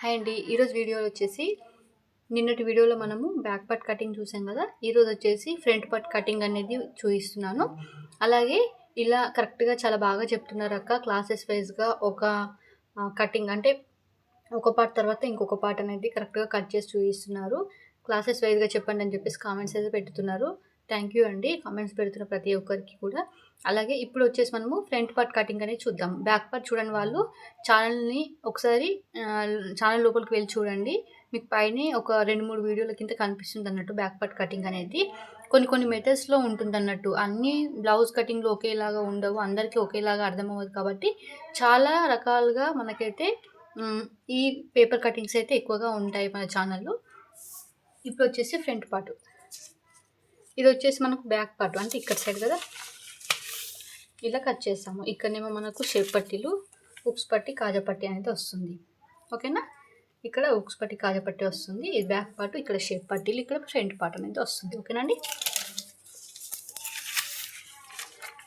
Hi అండి. ఈరోజు వీడియోలో వచ్చేసి నిన్నటి వీడియోలో మనము బ్యాక్ పార్ట్ కటింగ్ చూసాం కదా. ఈరోజు వచ్చేసి ఫ్రంట్ పార్ట్ కటింగ్ అనేది చూపిస్తున్నాను. అలాగే ఇలా కరెక్ట్గా చాలా బాగా చెప్తున్నారు అక్క. క్లాసెస్ వైజ్గా ఒక కటింగ్ అంటే ఒక పార్ట్ తర్వాత ఇంకొక పార్ట్ అనేది కరెక్ట్గా కట్ చేసి చూపిస్తున్నారు. క్లాసెస్ వైజ్గా చెప్పండి అని చెప్పేసి కామెంట్స్ అయితే పెడుతున్నారు. థ్యాంక్ యూ అండి. కామెంట్స్ పెడుతున్న ప్రతి ఒక్కరికి కూడా. అలాగే ఇప్పుడు వచ్చేసి మనము ఫ్రంట్ పార్ట్ కటింగ్ అనేది చూద్దాం. బ్యాక్ పార్ట్ చూడని వాళ్ళు ఛానల్ని ఒకసారి ఛానల్ లోపలికి వెళ్ళి చూడండి. మీకు పైన ఒక రెండు మూడు వీడియోల కింద కనిపిస్తుంది అన్నట్టు బ్యాక్ పార్ట్ కటింగ్ అనేది. కొన్ని కొన్ని మెథడ్స్లో ఉంటుంది అన్నట్టు. అన్ని బ్లౌజ్ కటింగ్లో ఒకేలాగా ఉండవు. అందరికీ ఒకేలాగా అర్థమవ్వదు కాబట్టి చాలా రకాలుగా మనకైతే ఈ పేపర్ కటింగ్స్ అయితే ఎక్కువగా ఉంటాయి మన ఛానల్లో. ఇప్పుడు వచ్చేసి ఫ్రంట్ పార్ట్. ఇది వచ్చేసి మనకు బ్యాక్ పార్ట్ అంటే ఇక్కడ సైడ్ కదా? ఇలా కట్ చేస్తాము. ఇక్కడనేమో మనకు షేప్ పట్టీలు ఉక్స్ పట్టి కాజపట్టి అనేది వస్తుంది. ఓకేనా? ఇక్కడ ఉక్స్ పట్టి కాజపట్టి వస్తుంది. ఇది బ్యాక్ పార్ట్ ఇక్కడ షేప్ పట్టీలు ఇక్కడ ఫ్రంట్ పార్ట్ అనేది వస్తుంది. ఓకేనండి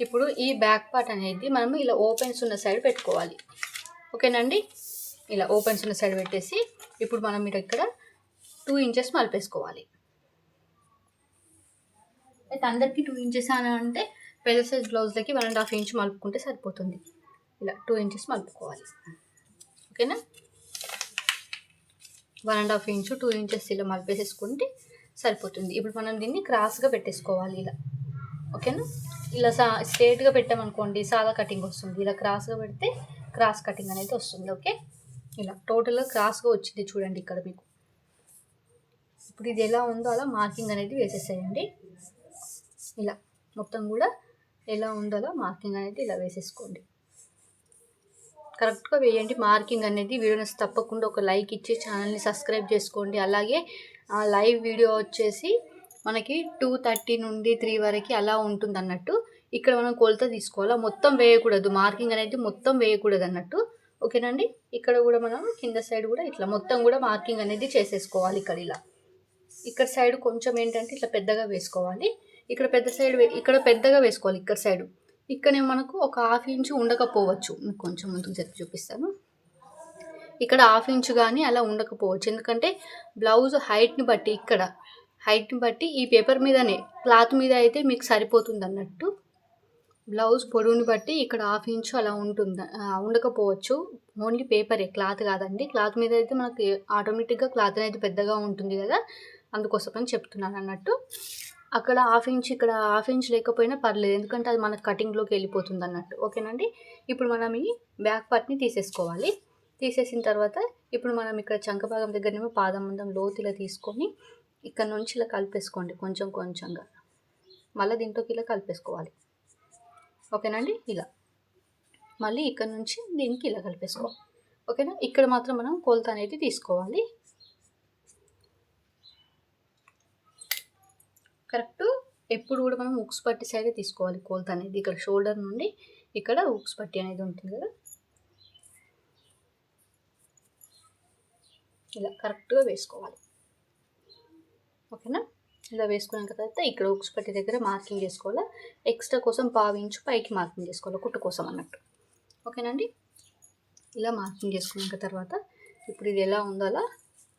ఇప్పుడు ఈ బ్యాక్ పార్ట్ అనేది మనము ఇలా ఓపెన్స్ ఉన్న సైడ్ పెట్టుకోవాలి. ఓకేనండి ఇలా ఓపెన్స్ ఉన్న సైడ్ పెట్టేసి ఇప్పుడు మనం మీరు ఇక్కడ టూ ఇంచెస్ మలిపేసుకోవాలి. అయితే అందరికీ టూ ఇంచెస్ అని అంటే పెద్ద సైజ్ బ్లౌజ్లకి వన్ అండ్ హాఫ్ ఇంచ్ మలుపుకుంటే సరిపోతుంది. ఇలా టూ ఇంచెస్ మలుపుకోవాలి. ఓకేనా? One and half inch two inches ఇలా మలిపేసేసుకుంటే సరిపోతుంది. ఇప్పుడు మనం దీన్ని క్రాస్గా పెట్టేసుకోవాలి ఇలా. ఓకేనా? ఇలా సా స్ట్రేట్గా పెట్టామనుకోండి సాదా కటింగ్ వస్తుంది. ఇలా క్రాస్గా పెడితే క్రాస్ కటింగ్ అనేది వస్తుంది. ఓకే? ఇలా టోటల్గా క్రాస్గా వచ్చింది చూడండి ఇక్కడ మీకు. ఇప్పుడు ఇది ఎలా ఉందో అలా మార్కింగ్ అనేది వేసేసేయండి. ఇలా మొత్తం కూడా ఎలా ఉండాలో మార్కింగ్ అనేది ఇలా వేసేసుకోండి. కరెక్ట్గా వేయండి. మార్కింగ్ అనేది వీడియోని తప్పకుండా ఒక లైక్ ఇచ్చి ఛానల్ని సబ్స్క్రైబ్ చేసుకోండి. అలాగే ఆ లైవ్ వీడియో వచ్చేసి మనకి టూ థర్టీ నుండి త్రీ వరకు అలా ఉంటుంది అన్నట్టు. ఇక్కడ మనం కొలత తీసుకోవాలా? మొత్తం వేయకూడదు. మార్కింగ్ అనేది మొత్తం వేయకూడదు అన్నట్టు. ఓకేనండి ఇక్కడ కూడా మనం కింద సైడ్ కూడా ఇట్లా మొత్తం కూడా మార్కింగ్ అనేది చేసేసుకోవాలి. ఇక్కడ ఇలా. ఇక్కడ సైడ్ కొంచెం ఏంటంటే ఇట్లా పెద్దగా వేసుకోవాలి. ఇక్కడ పెద్ద సైడ్ వే- ఇక్కడ పెద్దగా వేసుకోవాలి ఇక్కడ సైడ్. ఇక్కడనే మనకు ఒక హాఫ్ ఇంచు ఉండకపోవచ్చు. మీకు కొంచెం ముందుకు జరిపి చూపిస్తాను. ఇక్కడ హాఫ్ ఇంచు కానీ అలా ఉండకపోవచ్చు. ఎందుకంటే బ్లౌజ్ హైట్ని బట్టి ఇక్కడ హైట్ని బట్టి ఈ పేపర్ మీదనే క్లాత్ మీద అయితే మీకు సరిపోతుంది అన్నట్టు. బ్లౌజ్ పొడవుని బట్టి ఇక్కడ హాఫ్ ఇంచు అలా ఉంటుంది ఉండకపోవచ్చు. ఓన్లీ పేపరే క్లాత్ కాదండి. క్లాత్ మీద అయితే మనకి ఆటోమేటిక్గా క్లాత్ అనేది పెద్దగా ఉంటుంది కదా. అందుకోసమని చెప్తున్నాను అన్నట్టు. అక్కడ హాఫ్ ఇంచ్ ఇక్కడ హాఫ్ ఇంచ్ లేకపోయినా పర్లేదు. ఎందుకంటే అది మన కటింగ్లోకి వెళ్ళిపోతుంది అన్నట్టు. ఓకేనండి? ఇప్పుడు మనం ఈ బ్యాక్ పార్ట్ని తీసేసుకోవాలి. తీసేసిన తర్వాత ఇప్పుడు మనం ఇక్కడ చంక భాగం దగ్గరనేమో పాదం మందం లోతులా తీసుకొని ఇక్కడ నుంచి ఇలా కలిపేసుకోండి కొంచెం కొంచెంగా. మళ్ళీ దీంట్లోకి ఇలా కలిపేసుకోవాలి. ఓకేనండి? ఇలా. మళ్ళీ ఇక్కడ నుంచి దీనికి ఇలా కలిపేసుకోవాలి. ఓకేనా? ఇక్కడ మాత్రం మనం కొలత అనేది తీసుకోవాలి. కరెక్ట్. ఎప్పుడు కూడా మనం ఉక్స్ పట్టి సైడే తీసుకోవాలి కోల్త అనేది. ఇక్కడ షోల్డర్ నుండి ఇక్కడ ఉక్స్ పట్టి అనేది ఉంటుంది కదా. ఇలా కరెక్ట్గా వేసుకోవాలి. ఓకేనా? ఇలా వేసుకున్నాక తర్వాత ఇక్కడ ఉక్స్ పట్టి దగ్గర మార్కింగ్ చేసుకోవాలి? ఎక్స్ట్రా కోసం పావించు పైకి మార్కింగ్ చేసుకోవాలి? కుట్టు కోసం అన్నట్టు. ఓకేనండి ఇలా మార్కింగ్ చేసుకున్నాక తర్వాత ఇప్పుడు ఇది ఎలా ఉందో అలా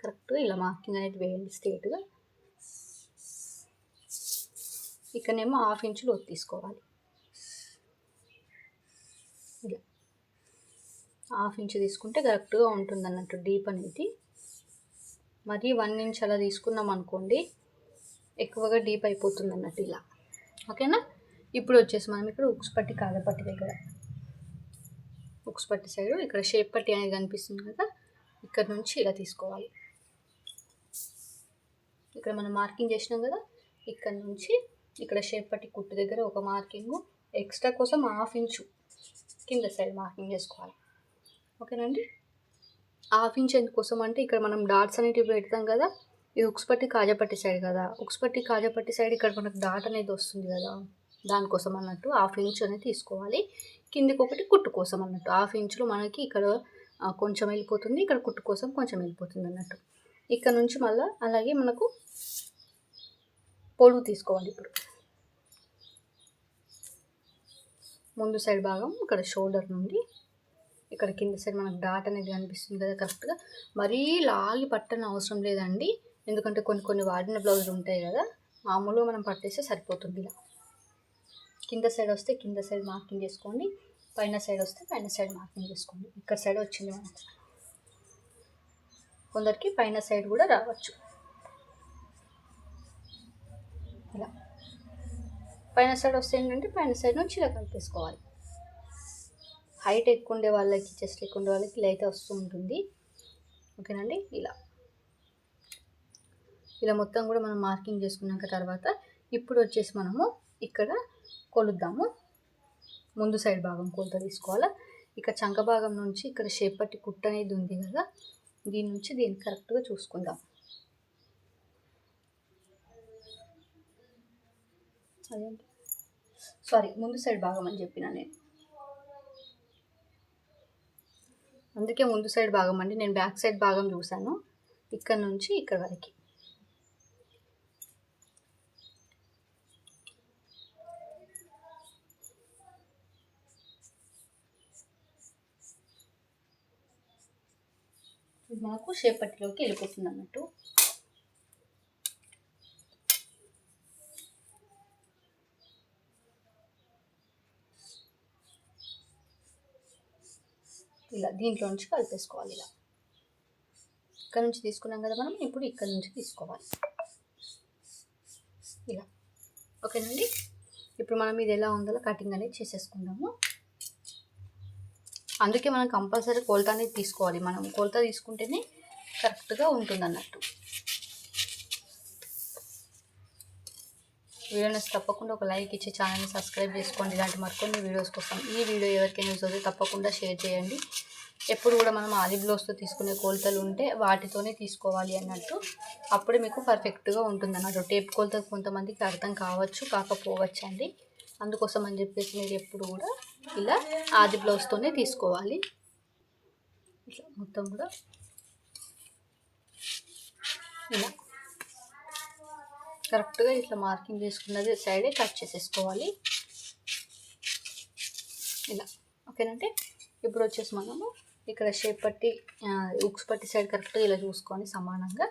కరెక్ట్గా ఇలా మార్కింగ్ అనేది వేయండి స్ట్రేట్గా. ఇక్కడనేమో హాఫ్ ఇంచు లోతు తీసుకోవాలి. ఇలా. హాఫ్ ఇంచు తీసుకుంటే కరెక్ట్గా ఉంటుంది అన్నట్టు డీప్ అనేది. మరి వన్ ఇంచ్ అలా తీసుకున్నాం అనుకోండి ఎక్కువగా డీప్ అయిపోతుంది అన్నట్టు ఇలా. ఓకేనా? ఇప్పుడు వచ్చేసి మనం ఇక్కడ ఉక్స్ పట్టి కాదపట్టి దగ్గర. ఉక్స్ పట్టి సైడ్ ఇక్కడ షేప్ పట్టి అనేది కనిపిస్తుంది కదా ఇక్కడ నుంచి ఇలా తీసుకోవాలి. ఇక్కడ మనం మార్కింగ్ చేసినాం కదా ఇక్కడ నుంచి ఇక్కడ షేప్ పట్టి కుట్టు దగ్గర ఒక మార్కింగ్ ఎక్స్ట్రా కోసం హాఫ్ ఇంచు కింద సైడ్ మార్కింగ్ చేసుకోవాలి. ఓకేనండి? హాఫ్ ఇంచ్ ఎందుకోసం అంటే ఇక్కడ మనం డాట్స్ అనేటివి పెడతాం కదా ఇది ఉక్స్పట్టి కాజాపట్టి సైడ్ కదా. ఉక్స్పట్టి కాజాపట్టి సైడ్ ఇక్కడ మనకు డాట్ అనేది వస్తుంది కదా దానికోసం అన్నట్టు హాఫ్ ఇంచ్ అనేది తీసుకోవాలి. కిందికి ఒకటి కుట్టు కోసం అన్నట్టు. హాఫ్ ఇంచులో మనకి ఇక్కడ కొంచెం వెళ్ళిపోతుంది ఇక్కడ కుట్టు కోసం కొంచెం వెళ్ళిపోతుంది అన్నట్టు. ఇక్కడ నుంచి మళ్ళీ అలాగే మనకు పొడుగు తీసుకోవాలి ఇప్పుడు. ముందు సైడ్ భాగం ఇక్కడ షోల్డర్ నుండి ఇక్కడ కింద సైడ్ మనకు డాట్ అనేది కనిపిస్తుంది కదా కరెక్ట్గా మరీ లాగి పట్టని అవసరం లేదండి. ఎందుకంటే కొన్ని కొన్ని వాడిన బ్లౌజులు ఉంటాయి కదా మామూలుగా మనం పట్టేస్తే సరిపోతుంది ఇలా. కింద సైడ్ వస్తే కింద సైడ్ మార్కింగ్ చేసుకోండి పైన సైడ్ వస్తే పైన సైడ్ మార్కింగ్ చేసుకోండి. ఇక్కడ సైడ్ వచ్చింది మనకు. కొందరికి పైన సైడ్ కూడా రావచ్చు ఇలా పైన సైడ్ వస్తే ఏంటంటే పైన సైడ్ నుంచి ఇలా కలిపేసుకోవాలి. హైట్ ఎక్కువ ఉండే వాళ్ళకి చెస్ట్ ఎక్కువ ఉండే వాళ్ళకి ఇలా అయితే వస్తూ ఉంటుంది. ఓకేనండి ఇలా. ఇలా మొత్తం కూడా మనం మార్కింగ్ చేసుకున్నాక తర్వాత ఇప్పుడు వచ్చేసి మనము ఇక్కడ కొలుద్దాము. ముందు సైడ్ భాగం కొలత తీసుకోవాలా? ఇక చంక భాగం నుంచి ఇక్కడ షేప్ పట్టి కుట్ట అనేది ఉంది కదా దీని నుంచి దీన్ని కరెక్ట్గా చూసుకుందాం. సారీ ముందు సైడ్ భాగం అని చెప్పిన నేను. అందుకే ముందు సైడ్ భాగం అండి నేను బ్యాక్ సైడ్ భాగం చూశాను. ఇక్కడ నుంచి ఇక్కడ వరకు. ఇది మనకు వెళ్ళిపోతుంది అన్నట్టు. ఇలా దీంట్లో నుంచి కలిపేసుకోవాలి ఇలా. ఇక్కడ నుంచి తీసుకున్నాం కదా మనం ఇప్పుడు ఇక్కడ నుంచి తీసుకోవాలి. ఇలా. ఓకేనండి? ఇప్పుడు మనం ఇది ఎలా ఉందో కటింగ్ అనేది చేసేసుకుందాము. అందుకే మనం కంపల్సరీ కొలత అనేది తీసుకోవాలి. మనం కొలత తీసుకుంటేనే కరెక్ట్గా ఉంటుంది అన్నట్టు వీడియోని తప్పకుండా ఒక లైక్ ఇచ్చి ఛానల్ని సబ్స్క్రైబ్ చేసుకోండి. ఇలాంటి మరికొన్ని వీడియోస్ కోసం ఈ వీడియో ఎవరికైనా యూజ్ అవుతుంది తప్పకుండా షేర్ చేయండి. ఎప్పుడు కూడా మనం ఆది బ్లౌజ్తో తీసుకునే కోలతలు ఉంటే వాటితోనే తీసుకోవాలి అన్నట్టు అప్పుడే మీకు పర్ఫెక్ట్గా ఉంటుంది అన్నట్టు. టేప్ కొలత కొంతమందికి అర్థం కావచ్చు కాకపోవచ్చు అండి. అందుకోసం అని చెప్పేసి మీరు ఎప్పుడు కూడా ఇలా ఆది బ్లౌజ్తోనే తీసుకోవాలి. ఇట్లా మొత్తం కూడా ఇలా కరెక్ట్గా ఇట్లా మార్కింగ్ చేసుకున్నది సైడే కట్ చేసేసుకోవాలి. ఇలా. ఓకేనంటే ఇప్పుడు వచ్చేసి మనము ఇక్కడ షేప్ పట్టి ఉక్స్ పట్టి సైడ్ కరెక్ట్గా ఇలా చూసుకొని సమానంగా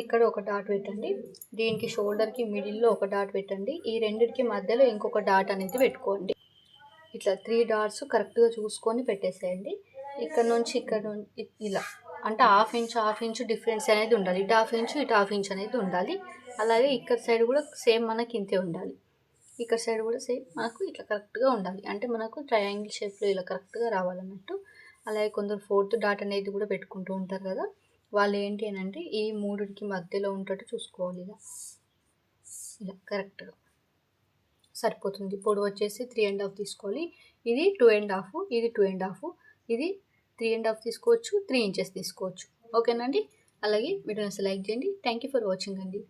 ఇక్కడ ఒక డాట్ పెట్టండి. దీనికి షోల్డర్కి మిడిల్లో ఒక డాట్ పెట్టండి. ఈ రెండింటికి మధ్యలో ఇంకొక డాట్ అనేది పెట్టుకోండి. ఇట్లా త్రీ డాట్స్ కరెక్ట్గా చూసుకొని పెట్టేసేయండి. ఇక్కడ నుంచి ఇక్కడ నుంచి ఇలా. అంటే half inch half inch difference అనేది ఉండాలి. ఇటు హాఫ్ ఇంచ్ ఇటు హాఫ్ ఇంచ్ అనేది ఉండాలి. అలాగే ఇక్కడ సైడ్ కూడా సేమ్ మనకి ఇంతే ఉండాలి. ఇక్కడ సైడ్ కూడా సేమ్ మనకు ఇట్లా కరెక్ట్గా ఉండాలి. అంటే మనకు ట్రయాంగిల్ షేప్లో ఇలా కరెక్ట్గా రావాలన్నట్టు. అలాగే కొందరు ఫోర్త్ డాట్ అనేది కూడా పెట్టుకుంటూ ఉంటారు కదా. వాళ్ళు ఏంటి అని అంటే ఈ మూడుకి మధ్యలో ఉంటట్టు చూసుకోవాలి ఇలా. ఇలా కరెక్ట్గా. సరిపోతుంది. పొడవు వచ్చేసి త్రీ అండ్ హాఫ్ తీసుకోవాలి. ఇది టూ అండ్ హాఫ్ ఇది టూ అండ్ హాఫ్ ఇది త్రీ అండ్ హాఫ్ తీసుకోవచ్చు త్రీ ఇంచెస్ తీసుకోవచ్చు. ఓకేనండి అలాగే వీడియోని లైక్ చేయండి. థ్యాంక్ యూ ఫర్ వాచింగ్ అండి.